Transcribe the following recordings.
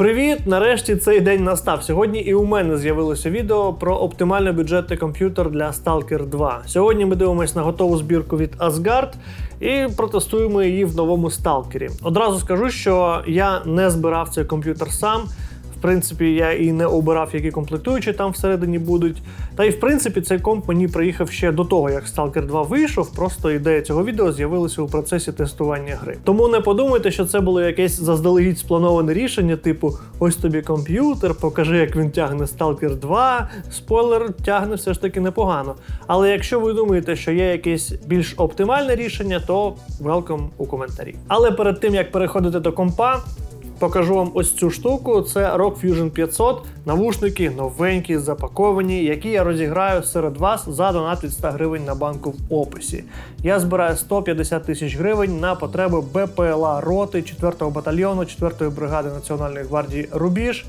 Привіт! Нарешті цей день настав. Сьогодні і у мене з'явилося відео про оптимально бюджетний комп'ютер для Stalker 2. Сьогодні ми дивимося на готову збірку від Asgard і протестуємо її в новому Сталкері. Одразу скажу, що я не збирав цей комп'ютер сам. Принципі, я і не обирав, які комплектуючі там всередині будуть. Та й в принципі цей комп мені приїхав ще до того, як Stalker 2 вийшов. Просто ідея цього відео з'явилася у процесі тестування гри. Тому не подумайте, що це було якесь заздалегідь сплановане рішення, типу: ось тобі комп'ютер, покажи, як він тягне Stalker 2. Спойлер тягне все ж таки непогано. Але якщо ви думаєте, що є якесь більш оптимальне рішення, то welcome у коментарі. Але перед тим як переходити до компа. Покажу вам ось цю штуку. Це Rock Fusion 500, навушники новенькі, запаковані, які я розіграю серед вас за донат від 100 гривень на банку в описі. Я збираю 150 тисяч гривень на потреби БПЛА роти 4-го батальйону 4-ї бригади Національної гвардії Рубіж.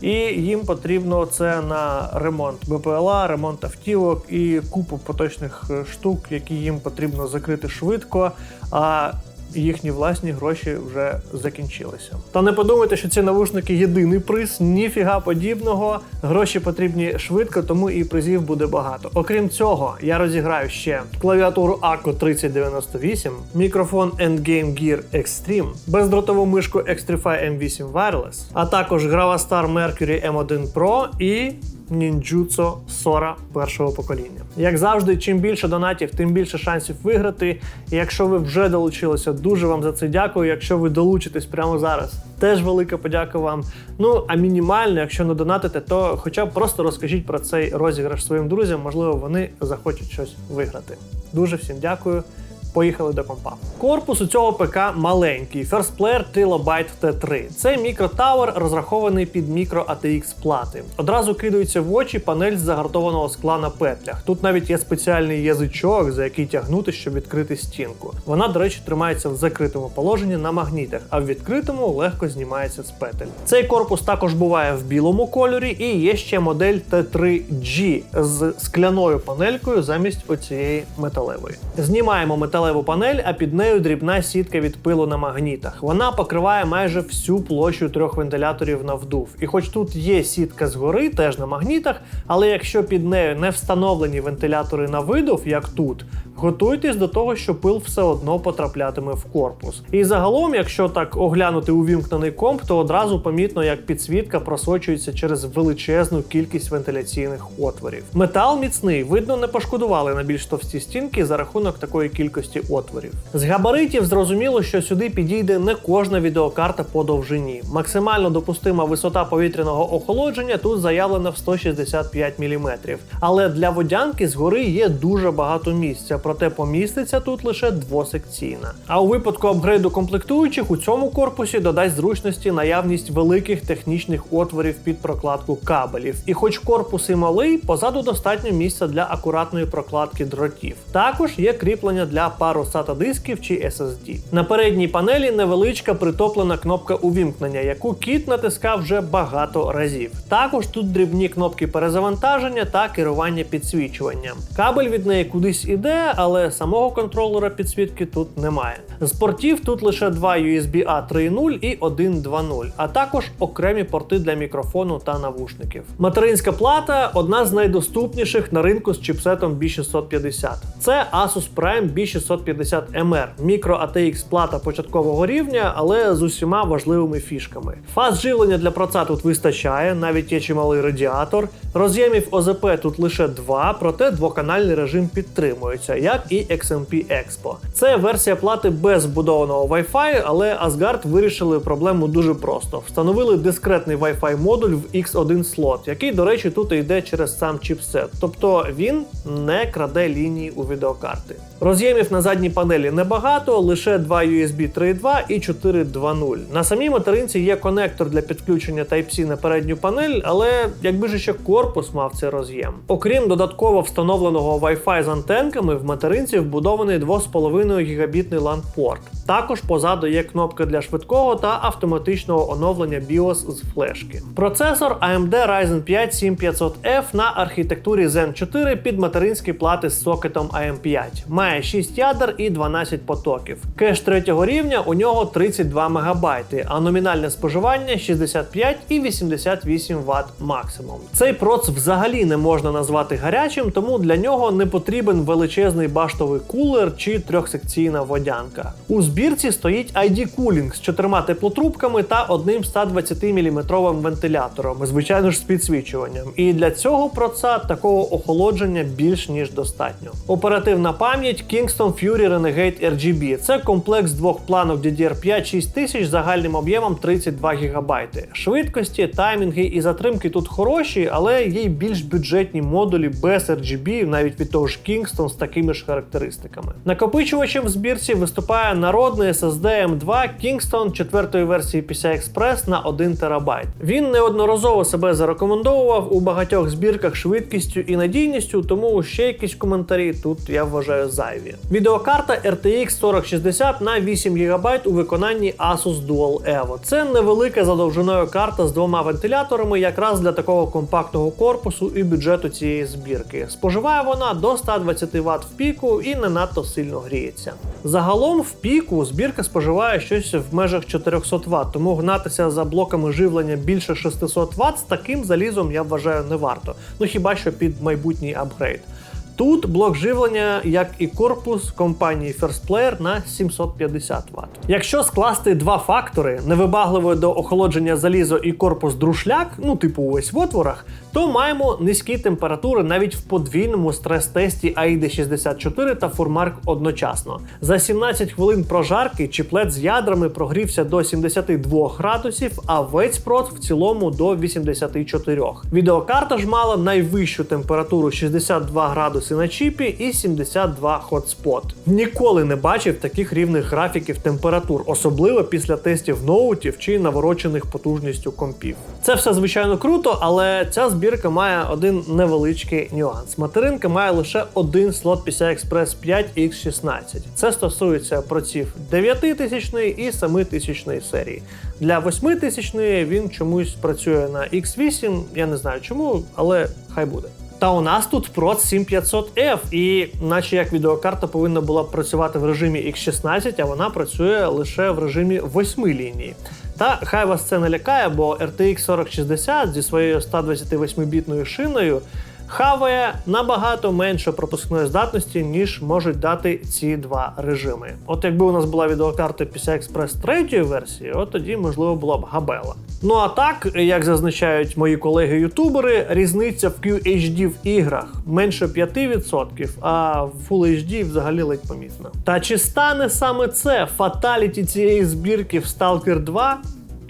І їм потрібно це на ремонт БПЛА, ремонт автівок і купу поточних е, штук, які їм потрібно закрити швидко. А їхні власні гроші вже закінчилися. Та не подумайте, що ці навушники єдиний приз, ніфіга подібного. Гроші потрібні швидко, тому і призів буде багато. Окрім цього, я розіграю ще клавіатуру ACO 3098, мікрофон Endgame Gear Extreme, бездротову мишку Xtrify M8 Wireless, а також Gravastar Mercury M1 Pro і Ninjutsu Sora першого покоління. Як завжди, чим більше донатів, тим більше шансів виграти. І якщо ви вже долучилися, дуже вам за це дякую. Якщо ви долучитесь прямо зараз, теж велика подяка вам. Ну а мінімально, якщо не донатите, то хоча б просто розкажіть про цей розіграш своїм друзям, можливо, вони захочуть щось виграти. Дуже всім дякую. Поїхали до компа. Корпус у цього ПК маленький. First Player Trilobite T3. Це мікротауер, розрахований під мікро ATX плати. Одразу кидається в очі панель з загартованого скла на петлях. Тут навіть є спеціальний язичок, за який тягнути, щоб відкрити стінку. Вона, до речі, тримається в закритому положенні на магнітах, а в відкритому легко знімається з петель. Цей корпус також буває в білому кольорі, і є ще модель T3G з скляною панелькою замість оцієї металевої. Знімаємо метал металеву панель, а під нею дрібна сітка від пилу на магнітах. Вона покриває майже всю площу трьох вентиляторів на вдув. І хоч тут є сітка згори, теж на магнітах, але якщо під нею не встановлені вентилятори на видув, як тут, готуйтесь до того, що пил все одно потраплятиме в корпус. І загалом, якщо так оглянути увімкнений комп, то одразу помітно, як підсвітка просочується через величезну кількість вентиляційних отворів. Метал міцний, видно, не пошкодували на більш товсті стінки за рахунок такої кількості отворів. З габаритів зрозуміло, що сюди підійде не кожна відеокарта по довжині. Максимально допустима висота повітряного охолодження тут заявлена в 165 мм. Але для водянки згори є дуже багато місця, проте поміститься тут лише двосекційна. А у випадку апгрейду комплектуючих у цьому корпусі додасть зручності наявність великих технічних отворів під прокладку кабелів. І хоч корпус і малий, позаду достатньо місця для акуратної прокладки дротів. Також є кріплення для пару SATA дисків чи SSD. На передній панелі невеличка притоплена кнопка увімкнення, яку кіт натискав вже багато разів. Також тут дрібні кнопки перезавантаження та керування підсвічуванням. Кабель від неї кудись іде, але самого контролера підсвітки тут немає. З портів тут лише два USB A 3.0 і 1.2.0, а також окремі порти для мікрофону та навушників. Материнська плата одна з найдоступніших на ринку з чіпсетом B650. Це Asus Prime B650. 650MR, мікро ATX плата початкового рівня, але з усіма важливими фішками. Фаз живлення для проца тут вистачає, навіть є чималий радіатор. Роз'ємів ОЗП тут лише два, проте двоканальний режим підтримується, як і XMP Expo. Це версія плати без вбудованого Wi-Fi, але Asgard вирішили проблему дуже просто. Встановили дискретний Wi-Fi модуль в X1 слот, який, до речі, тут йде через сам чіпсет. Тобто він не краде лінії у відеокарти. Роз'ємів на задній панелі небагато, лише два USB 3.2 і 4.2.0. На самій материнці є конектор для підключення Type-C на передню панель, але якби ж ще корпус мав цей роз'єм. Окрім додатково встановленого Wi-Fi з антенками, в материнці вбудований 2,5 гігабітний LAN-порт. Також позаду є кнопка для швидкого та автоматичного оновлення BIOS з флешки. Процесор AMD Ryzen 5 7500F на архітектурі Zen 4 під материнські плати з сокетом AM5. Має 6 ядер і 12 потоків. Кеш третього рівня у нього 32 МБ, а номінальне споживання 65 і 88 Вт максимум. Цей проц взагалі не можна назвати гарячим, тому для нього не потрібен величезний баштовий кулер чи трьохсекційна водянка. У збірці стоїть ID Cooling з чотирма теплотрубками та одним 120 мм вентилятором, звичайно ж з підсвічуванням. І для цього проца такого охолодження більш ніж достатньо. Оперативна пам'ять Kingston Fury Renegade RGB. Це комплекс двох планок DDR5 6000 загальним об'ємом 32 ГБ. Швидкості, таймінги і затримки тут хороші, але є й більш бюджетні модулі без RGB, навіть від того ж Kingston з такими ж характеристиками. Накопичувачем в збірці виступає народний SSD M2 Kingston 4 версії PCI Express на 1 ТБ. Він неодноразово себе зарекомендовував у багатьох збірках швидкістю і надійністю, тому ще якісь коментарі тут я вважаю зайві. Відеокарта RTX 4060 на 8 ГБ у виконанні Asus Dual Evo. Це невелика за довжиною карта з двома вентиляторами, якраз для такого компактного корпусу і бюджету цієї збірки. Споживає вона до 120 Вт в піку і не надто сильно гріється. Загалом в піку збірка споживає щось в межах 400 Вт, тому гнатися за блоками живлення більше 600 Вт з таким залізом я вважаю не варто. Ну хіба що під майбутній апгрейд. Тут блок живлення, як і корпус компанії First Player на 750 Вт. Якщо скласти два фактори невибагливе до охолодження залізо і корпус друшляк, ну типу ось в отворах, то маємо низькі температури навіть в подвійному стрес-тесті AID 64 та Furmark одночасно. За 17 хвилин прожарки чіплет з ядрами прогрівся до 72 градусів, а весь прот в цілому до 84. Відеокарта ж мала найвищу температуру 62 градуси на чіпі і 72 хотспот. Ніколи не бачив таких рівних графіків температур, особливо після тестів ноутів чи наворочених потужністю компів. Це все звичайно круто, але ця збірка має один невеличкий нюанс. Материнка має лише один слот PCI Express 5 X16. Це стосується проців 9000 і 7000 серії. Для 8000 він чомусь працює на X8, я не знаю чому, але хай буде. Та у нас тут проц 7500F, і наче як відеокарта повинна була працювати в режимі X16, а вона працює лише в режимі 8 лінії. Та хай вас це не лякає, бо RTX 4060 зі своєю 128-бітною шиною хаває набагато менше пропускної здатності, ніж можуть дати ці два режими. От якби у нас була відеокарта PCI Express 3 версії, от тоді можливо була б габела. Ну а так, як зазначають мої колеги-ютубери, різниця в QHD в іграх менше 5%, а в Full HD взагалі ледь помітна. Та чи стане саме це фаталіті цієї збірки в Stalker 2?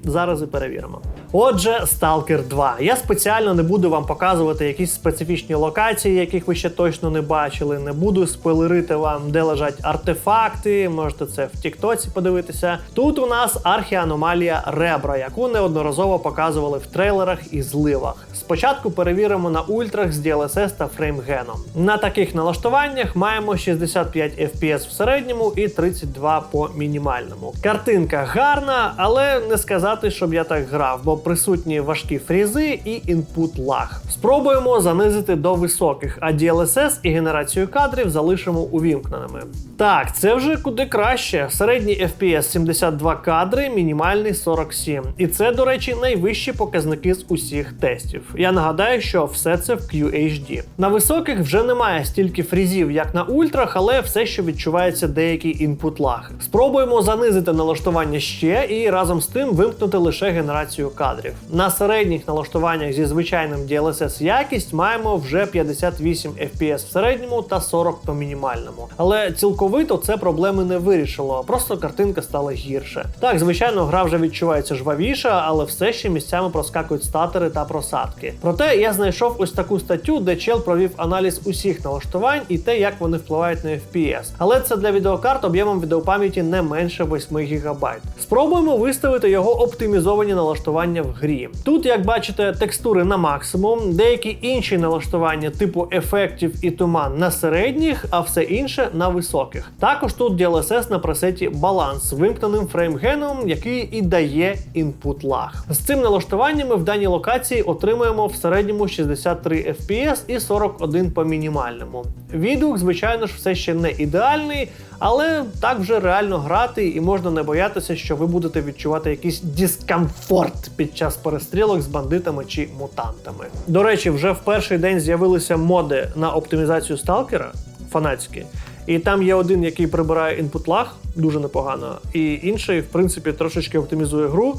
Зараз і перевіримо. Отже, Stalker 2. Я спеціально не буду вам показувати якісь специфічні локації, яких ви ще точно не бачили. Не буду спойлерити вам, де лежать артефакти. Можете це в Тіктоці подивитися. Тут у нас архіаномалія Ребра, яку неодноразово показували в трейлерах і зливах. Спочатку перевіримо на ультрах з DLSS та фреймгеном. На таких налаштуваннях маємо 65 FPS в середньому і 32 по мінімальному. Картинка гарна, але не сказати, щоб я так грав, бо присутні важкі фрізи і інпут лаг. Спробуємо занизити до високих, а DLSS і генерацію кадрів залишимо увімкненими. Так, це вже куди краще. Середній FPS 72 кадри, мінімальний 47. І це, до речі, найвищі показники з усіх тестів. Я нагадаю, що все це в QHD. На високих вже немає стільки фрізів, як на ультрах, але все ще відчувається деякий інпут лаг. Спробуємо занизити налаштування ще і разом з тим вимкнути лише генерацію кадрів. На середніх налаштуваннях зі звичайним DLSS якість маємо вже 58 FPS в середньому та 40 по мінімальному. Але цілковито це проблеми не вирішило, просто картинка стала гірше. Так, звичайно, гра вже відчувається жвавіша, але все ще місцями проскакують статери та просадки. Проте я знайшов ось таку статтю, де чел провів аналіз усіх налаштувань і те, як вони впливають на FPS. Але це для відеокарт об'ємом відеопам'яті не менше 8 ГБ. Спробуємо виставити його оптимізовані налаштування в грі. Тут, як бачите, текстури на максимум, деякі інші налаштування типу ефектів і туман на середніх, а все інше на високих. Також тут DLSS на пресеті баланс з вимкненим фреймгеном, який і дає інпут лаг. З цим налаштуваннями в даній локації отримуємо в середньому 63 FPS і 41 по мінімальному. Відгук, звичайно ж, все ще не ідеальний, але так вже реально грати, і можна не боятися, що ви будете відчувати якийсь дискомфорт під час перестрілок з бандитами чи мутантами. До речі, вже в перший день з'явилися моди на оптимізацію сталкера фанатські. І там є один, який прибирає інпут лаг дуже непогано, і інший, в принципі, трошечки оптимізує гру.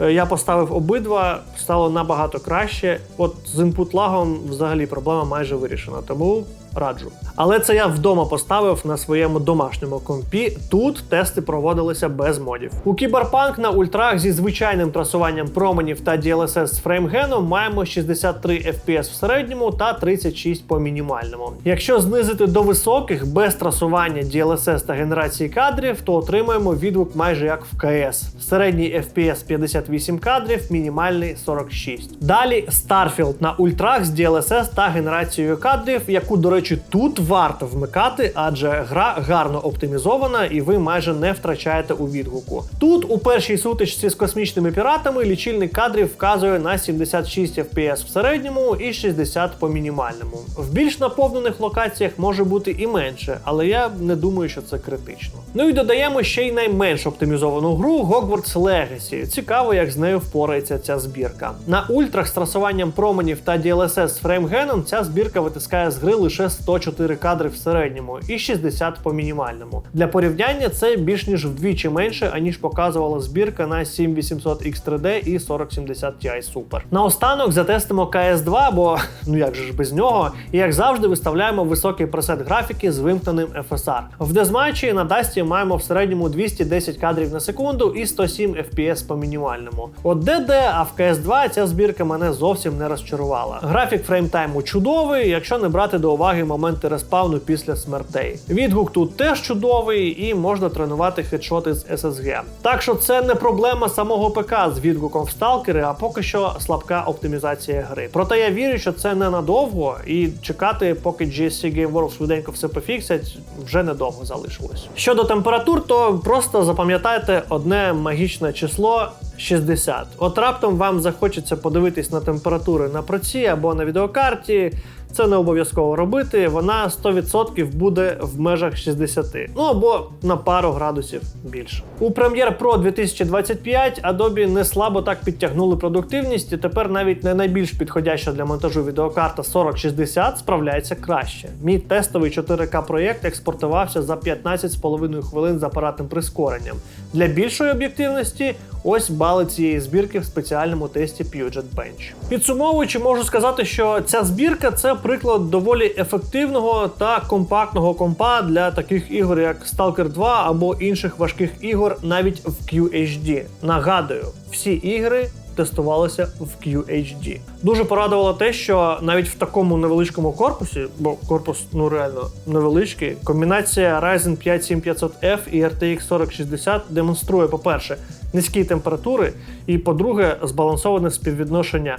Е, Я поставив обидва, стало набагато краще. От з інпут лагом взагалі проблема майже вирішена, тому раджу. Але це я вдома поставив на своєму домашньому компі. Тут тести проводилися без модів. У Кіберпанк на ультрах зі звичайним трасуванням променів та DLSS з фреймгеном маємо 63 FPS в середньому та 36 по мінімальному. Якщо знизити до високих без трасування DLSS та генерації кадрів, то отримаємо відгук майже як в КС. Середній FPS 58 кадрів, мінімальний 46. Далі Starfield на ультрах з DLSS та генерацією кадрів, яку, до речі, тут варто вмикати, адже гра гарно оптимізована і ви майже не втрачаєте у відгуку. Тут у першій сутичці з космічними піратами лічильник кадрів вказує на 76 FPS в середньому і 60 по мінімальному. В більш наповнених локаціях може бути і менше, але я не думаю, що це критично. Ну і додаємо ще й найменш оптимізовану гру Hogwarts Legacy. Цікаво, як з нею впорається ця збірка. На ультрах з трасуванням променів та DLSS з фреймгеном ця збірка витискає з гри лише 104 кадри в середньому і 60 по мінімальному. Для порівняння це більш ніж вдвічі менше, аніж показувала збірка на 7800 X3D і 4070 Ti Super. Наостанок затестимо CS2, бо ну як же ж без нього, і як завжди виставляємо високий пресет графіки з вимкненим FSR. В дезматчі на Дасті маємо в середньому 210 кадрів на секунду і 107 FPS по мінімальному. От де-де, а в CS2 ця збірка мене зовсім не розчарувала. Графік фреймтайму чудовий, якщо не брати до уваги моменти респавну після смертей. Відгук тут теж чудовий і можна тренувати хедшоти з SSG. Так що це не проблема самого ПК з відгуком в сталкери, а поки що слабка оптимізація гри. Проте я вірю, що це ненадовго, і чекати, поки GSC Game World швиденько все пофіксять, вже недовго залишилось. Щодо температур, то просто запам'ятайте одне магічне число. 60. От раптом вам захочеться подивитись на температури на проці або на відеокарті. Це не обов'язково робити. Вона 100% буде в межах 60. Ну або на пару градусів більше. У Premiere Pro 2025 Adobe не слабо так підтягнули продуктивність, і тепер навіть не найбільш підходяща для монтажу відеокарта 4060 справляється краще. Мій тестовий 4К проєкт експортувався за 15,5 хвилин з апаратним прискоренням. Для більшої об'єктивності ось бали цієї збірки в спеціальному тесті Puget Bench. Підсумовуючи, можу сказати, що ця збірка це приклад доволі ефективного та компактного компа для таких ігор, як Stalker 2 або інших важких ігор, навіть в QHD. Нагадую, всі ігри. Тестувалися в QHD. Дуже порадувало те, що навіть в такому невеличкому корпусі, бо корпус ну реально невеличкий, комбінація Ryzen 5 7500F і RTX 4060 демонструє, по-перше, низькі температури, і по-друге, збалансоване співвідношення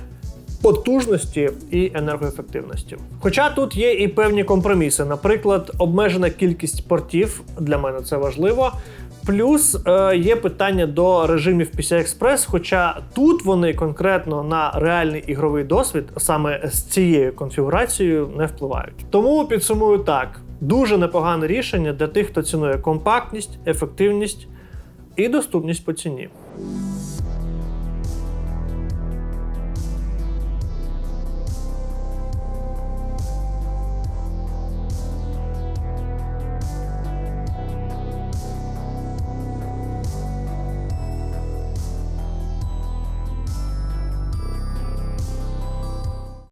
потужності і енергоефективності. Хоча тут є і певні компроміси, наприклад, обмежена кількість портів для мене це важливо. Плюс е, є питання до режимів PCI Express, хоча тут вони конкретно на реальний ігровий досвід саме з цією конфігурацією не впливають. Тому підсумую так: дуже непогане рішення для тих, хто цінує компактність, ефективність і доступність по ціні.